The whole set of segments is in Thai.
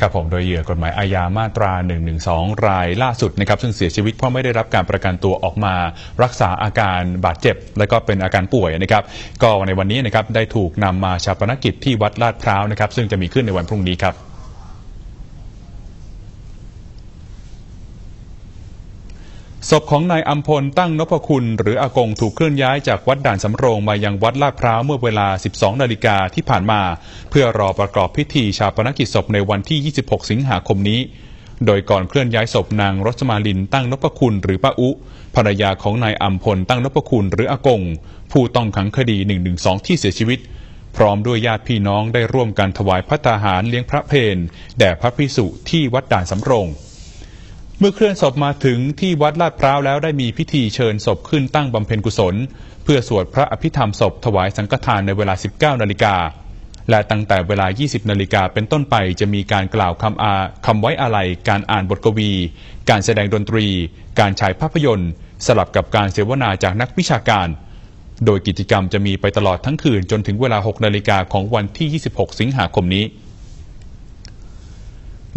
ครับผมโดยเหยื่อกฎหมายอาญามาตรา 112 รายล่าสุดนะครับซึ่งเสียชีวิตเพราะไม่ได้รับการประกันตัวออกมารักษาอาการบาดเจ็บ และก็เป็นอาการป่วยนะครับก็ในวันนี้นะครับได้ถูกนำมาชาปนกิจที่วัดลาดพร้าวนะครับซึ่งจะมีขึ้นในวันพรุ่งนี้ครับ ศพของนายอัมพลตั้งนพคุณหรืออากงถูกเคลื่อนย้ายจากวัดด่านสำโรงมายังวัดลาดพร้าวเมื่อเวลา 12 นาฬิกาที่ผ่านมา เพื่อรอประกอบพิธีชาปนกิจศพในวันที่ 26 สิงหาคมนี้ โดยก่อนเคลื่อนย้ายศพนางรสมาลินตั้งนพคุณหรือป้าอุ ภรรยาของนายอัมพลตั้งนพคุณหรืออากง ผู้ต้องขังคดี 112 ที่เสียชีวิต พร้อมด้วยญาติพี่น้องได้ร่วมกันถวายพระตาหารเลี้ยงพระเพลแด่พระพิสุที่วัดด่านสำโรง เมื่อเคลื่อนศพมาถึงที่วัดลาดพร้าวแล้วได้มีพิธีเชิญศพขึ้นตั้งบำเพ็ญกุศล เพื่อสวดพระอภิธรรมศพถวายสังฆทานในเวลา 19 นาฬิกา และตั้งแต่เวลา 20 นาฬิกาเป็นต้นไปจะมีการกล่าวคำอาคำไว้อาลัย การอ่านบทกวี การแสดงดนตรี การฉายภาพยนตร์ สลับกับการเสวนาจากนักวิชาการ โดยกิจกรรมจะมีไปตลอดทั้งคืนจนถึงเวลา 6 นาฬิกาของวันที่ 26 สิงหาคมนี้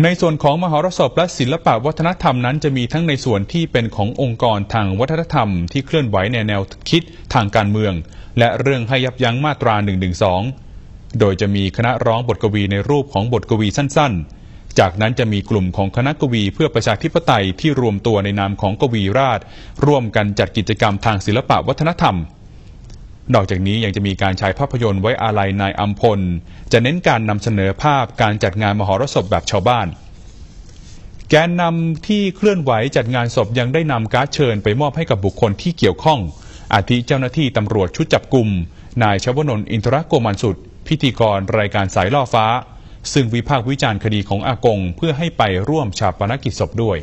ในส่วนของมหรสพและศิลปะวัฒนธรรมนั้นจะมีทั้งในส่วนที่เป็นขององค์กรทางวัฒนธรรมที่เคลื่อนไหวในแนวคิดทางการเมือง และเรื่องให้ยับยั้งมาตรา 112 โดยจะมีคณะร้องบทกวีในรูปของบทกวีสั้นๆ จากนั้นจะมีกลุ่มของคณะกวีเพื่อประชาธิปไตยที่รวมตัวในนามของกวีราช ร่วมกันจัดกิจกรรมทางศิลปะวัฒนธรรม นอกจากนี้ยังจะมีการฉายภาพยนตร์ไว้อาลัยนายอัมพล จะเน้นการนำเสนอภาพการจัดงานมหรสพแบบชาวบ้าน แกนนำที่เคลื่อนไหวจัดงานศพยังได้นำการ์ดเชิญไปมอบให้กับบุคคลที่เกี่ยวข้อง อาทิเจ้าหน้าที่ตำรวจชุดจับกลุ่มนายชวนนท์อินทรโกมันสุด พิธีกรรายการสายล่อฟ้า ซึ่งวิพากษ์วิจารณ์คดีของอากง เพื่อให้ไปร่วมชาปนกิจศพด้วย